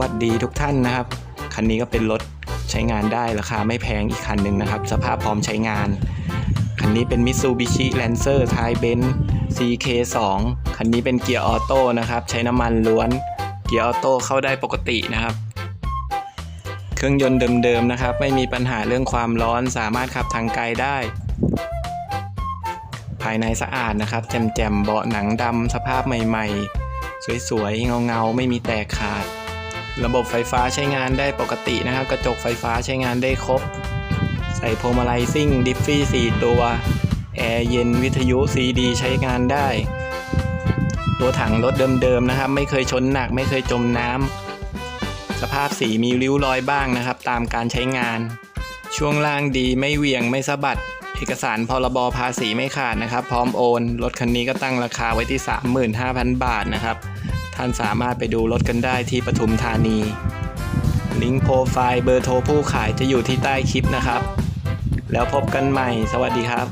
วัสดีทุกท่านนะครับ คันนี้ก็เป็นรถใช้งานได้ราคาไม่แพงอีกคันหนึ่งนะครับ สภาพพร้อมใช้งาน คันนี้เป็น Mitsubishi Lancer ท้ายเบนซ์ CK2 คันนี้เป็นเกียร์ออโต้นะครับ ใช้น้ำมันล้วน เกียร์ออโต้เข้าได้ปกตินะครับ เครื่องยนต์เดิมๆนะครับ ไม่มีปัญหาเรื่องความร้อนสามารถขับทางไกลได้ ภายในสะอาดนะครับ แจ่มๆเบาะหนังดำสภาพใหม่ๆ สวยๆ เงาๆ ไม่มีแตกขาด ระบบไฟฟ้าใช้งานได้ปกตินะครับ กระจกไฟฟ้าใช้งานได้ครบ ใส่พวงมาลัยซิ่งดิฟฟี่ 4 ตัว แอร์เย็นวิทยุซีดีใช้งานได้ ตัวถังรถเดิมๆนะครับ ไม่เคยชนหนักไม่เคยจมน้ำสภาพสีมีริ้วรอยบ้างนะครับ ตามการใช้งาน ช่วงล่างดีไม่เหวี่ยงไม่สะบัด เอกสารพรบภาษีไม่ขาดนะครับ พร้อมโอน รถคันนี้ก็ตั้งราคาไว้ที่ 35,000 บาทนะครับ ท่านสามารถไปดูรถกันได้ที่ปทุมธานี ลิงก์โปรไฟล์เบอร์โทรผู้ขายจะอยู่ที่ใต้คลิปนะครับ แล้วพบกันใหม่ สวัสดีครับ